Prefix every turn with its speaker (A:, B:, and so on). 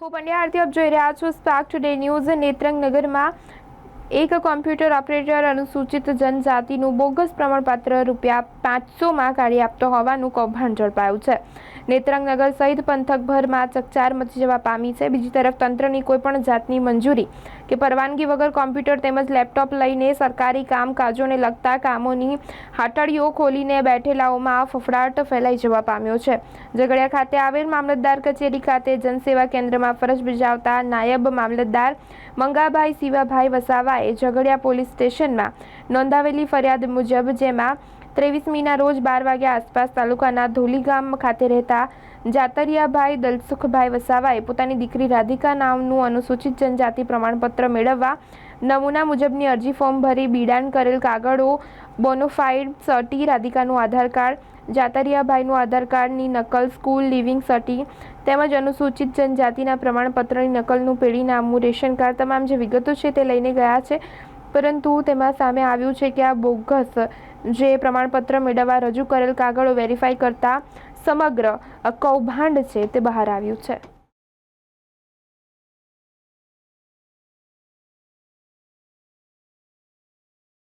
A: હું પંડ્યા આરતી આપ જોઈ રહ્યા છો સ્પાર્ક ટુડે ન્યૂઝ નેત્રંગ નગરમાં એક કોમ્પ્યુટર ઓપરેટર અનુસૂચિત જનજાતિનું બોગસ પ્રમાણપત્ર રૂપિયા પાંચસોમાં કાઢી આપતો હોવાનું કૌભાંડ ઝડપાયું છે. નેત્રંગ નગર સહિત પંથકભરમાં ચકચાર મચી જવા પામી છે. બીજી તરફ તંત્રની કોઈપણ જાતની મંજૂરી કે પરવાનગી વગર કોમ્પ્યુટર તેમજ લેપટોપ લઈને સરકારી કામકાજોને લગતા કામોની હાટડીઓ ખોલીને બેઠેલાઓમાં ફફડાટ ફેલાઈ જવા પામ્યો છે. ઝઘડિયા ખાતે આવેલ મામલતદાર કચેરી ખાતે જનસેવા કેન્દ્રમાં ફરજ બજાવતા નાયબ મામલતદાર મંગાભાઈ શિવાભાઈ વસાવાએ ઝઘડિયા પોલીસ સ્ટેશનમાં નોંધાવેલી ફરિયાદ મુજબ જેમાં ત્રેવીસમીના રોજ બાર વાગ્યા આસપાસ તાલુકાના ધોલી ગામ ખાતે રહેતા જાતરિયાભાઈ દલસુખભાઈ વસાવાએ પોતાની દીકરી રાધિકા નામનું અનુસૂચિત જનજાતિ પ્રમાણપત્ર મેળવવા નમૂના મુજબની અરજી ફોર્મ ભરી બીડાન કરેલ કાગળો, બોનોફાઇડ સર્ટી, રાધિકાનું આધાર કાર્ડ, જાતરિયાભાઈનું આધાર કાર્ડની નકલ, સ્કૂલ લિવિંગ સર્ટી તેમજ અનુસૂચિત જનજાતિના પ્રમાણપત્રની નકલનું પેઢીનામું રેશન કાર્ડ તમામ જે વિગતો છે તે લઈને ગયા છે. પરંતુ તેમાં સામે આવ્યું છે કે આ બોગસ જે પ્રમાણપત્ર મેળવવા રજૂ કરેલ કાગળો વેરીફાઈ કરતા સમગ્ર કૌભાંડ છે તે બહાર આવ્યું છે.